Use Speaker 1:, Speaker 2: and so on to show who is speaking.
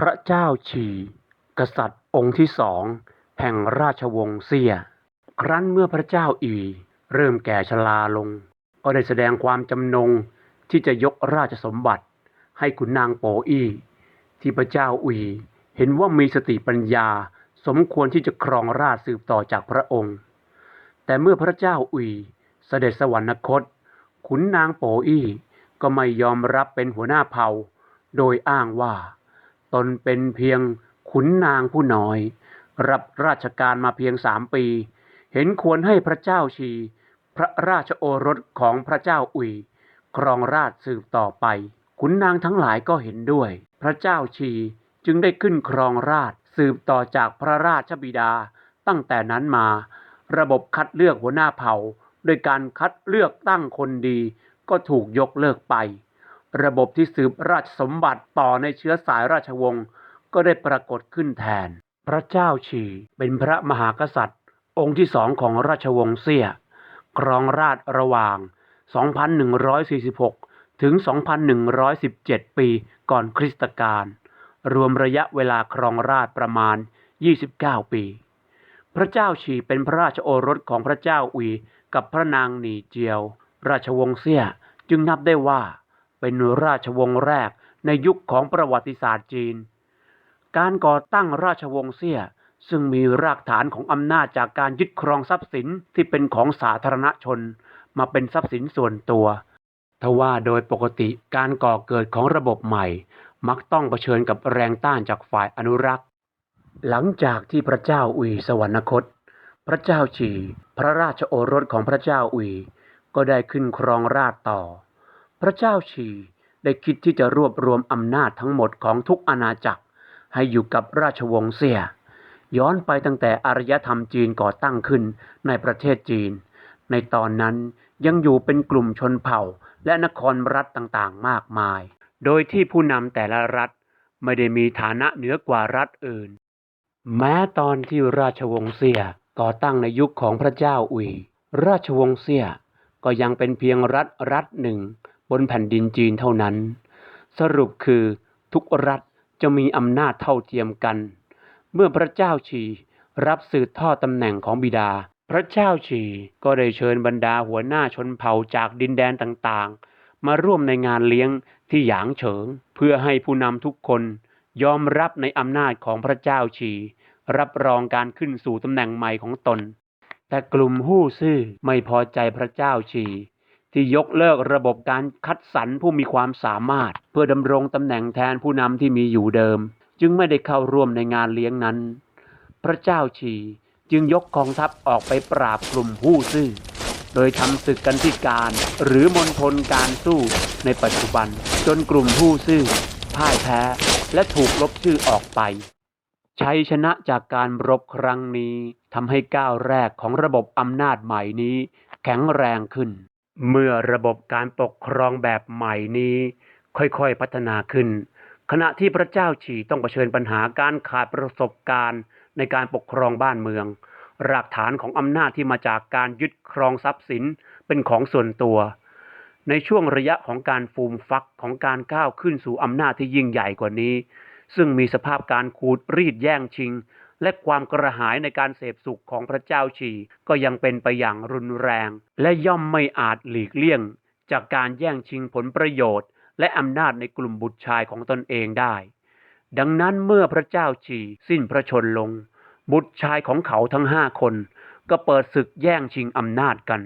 Speaker 1: พระเจ้าฉีกษัตริย์องค์ที่สองแห่งราชวงศ์เซีย ครั้นเมื่อพระเจ้าอี เริ่มแก่ชราลง ก็ได้แสดงความจำนงที่จะยกราชสมบัติ ให้ขุนนางโปอีที่พระเจ้าอีเห็นว่ามีสติปัญญาสมควรที่จะครองราชสืบต่อจากพระองค์ แต่เมื่อพระเจ้าอุยเสด็จสวรรคต ขุนนางโปอี้ก็ไม่ยอมรับเป็นหัวหน้าเผ่า โดยอ้างว่า ตนเป็นเพียงขุนนางผู้น้อย รับราชการมาเพียงสามปี เห็นควรให้พระเจ้าชี พระราชโอรสของพระเจ้าอุยครองราชสืบต่อไป ขุนนางทั้งหลายก็เห็นด้วย พระเจ้าชีจึงได้ขึ้นครองราชสืบต่อจากพระราชบิดา ตั้งแต่นั้นมา ระบบคัดเลือกหัวหน้าเผ่า โดยการคัดเลือกตั้งคนดีก็ถูกยกเลิกไป ระบบที่สืบราชสมบัติต่อในเชื้อสายราชวงศ์ก็ได้ปรากฏขึ้นแทน พระเจ้าฉีเป็นพระมหากษัตริย์ องค์ที่สองของราชวงศ์เซี่ยครองราชระหว่าง 2146 ถึง 2117 ปีก่อนคริสตกาลรวมระยะเวลาครองราชประมาณ 29 ปี พระเจ้าฉีเป็นพระราชโอรสของพระเจ้าอุยกับพระนางหนีเจียว ราชวงศ์เซี่ยจึงนับได้ว่า เป็นราชวงศ์แรกในยุคของประวัติศาสตร์จีน การก่อตั้งราชวงศ์เซี่ย ซึ่งมีรากฐานของอำนาจจากการยึดครองทรัพย์สินที่เป็นของสาธารณชน มาเป็นทรัพย์สินส่วนตัวทว่าโดยปกติการก่อเกิดของระบบใหม่ มักต้องเผชิญกับแรงต้านจากฝ่ายอนุรักษ์ หลังจากที่พระเจ้าอุยสวรรคต พระเจ้าฉี พระราชโอรสของพระเจ้าอุยก็ได้ขึ้นครองราชต่อ พระเจ้าฉีได้คิดที่จะรวบรวมอำนาจทั้งหมดของทุกอาณาจักร ให้อยู่กับราชวงศ์เซี่ยย้อนไปตั้งแต่อารยธรรมจีนก่อตั้งขึ้นในประเทศจีน ในตอนนั้นยังอยู่เป็นกลุ่มชนเผ่าและนครรัฐต่างๆ มากมาย โดยที่ผู้นำแต่ละรัฐไม่ได้มีฐานะเหนือกว่ารัฐอื่น แม้ตอนที่ราชวงศ์เซี่ยก่อตั้งในยุคของพระเจ้าอุย ราชวงศ์เซี่ยก็ยังเป็นเพียงรัฐรัฐหนึ่ง บนแผ่นดินจีนเท่านั้น สรุปคือทุกรัฐจะมีอำนาจเท่าเทียมกัน เมื่อพระเจ้าฉีรับสืบทอดตำแหน่งของบิดา พระเจ้าฉีก็ได้เชิญบรรดาหัวหน้าชนเผ่าจากดินแดนต่างๆ มาร่วมในงานเลี้ยงที่หยางเฉิง เพื่อให้ผู้นำทุกคนยอมรับในอำนาจของพระเจ้าฉีรับรองการขึ้นสู่ตำแหน่งใหม่ของตน แต่กลุ่มฮู้ซื่อไม่พอใจพระเจ้าฉี ที่ยกเลิกระบบการคัดสรรผู้มีความสามารถ เพื่อดำรงตำแหน่งแทนผู้นำที่มีอยู่เดิม จึงไม่ได้เข้าร่วมในงานเลี้ยงนั้น พระเจ้าฉีจึงยกกองทัพออกไปปราบกลุ่มฮู้ซื่อ โดยทำศึกกันที่การ หรือมณฑลการสู้ในปัจจุบัน จนกลุ่มผู้ซื่อพ่ายแพ้และถูกลบชื่อออกไป ชัยชนะจากการรบครั้งนี้ทำให้ก้าวแรกของระบบอำนาจใหม่นี้ แข็งแรงขึ้น เมื่อระบบการปกครองแบบใหม่นี้ค่อยๆพัฒนาขึ้น ขณะที่พระเจ้าฉีต้องเผชิญปัญหาการขาดประสบการณ์ในการปกครองบ้านเมือง รากฐานของอำนาจที่มาจากการยึดครองทรัพย์สินเป็นของส่วนตัว ในช่วงระยะของการฟูมฟักของการก้าวขึ้นสู่อำนาจที่ยิ่งใหญ่กว่านี้ ซึ่งมีสภาพการขูดรีดแย่งชิง และความกระหายในการเสพสุขของพระเจ้าชี ก็ยังเป็นไปอย่างรุนแรง และย่อมไม่อาจหลีกเลี่ยง จากการแย่งชิงผลประโยชน์ และอำนาจในกลุ่มบุตรชายของตนเองได้ ดังนั้นเมื่อพระเจ้าชีสิ้นพระชนลง บุตรชายของเขาทั้งห้าคน ก็เปิดศึกแย่งชิงอำนาจกัน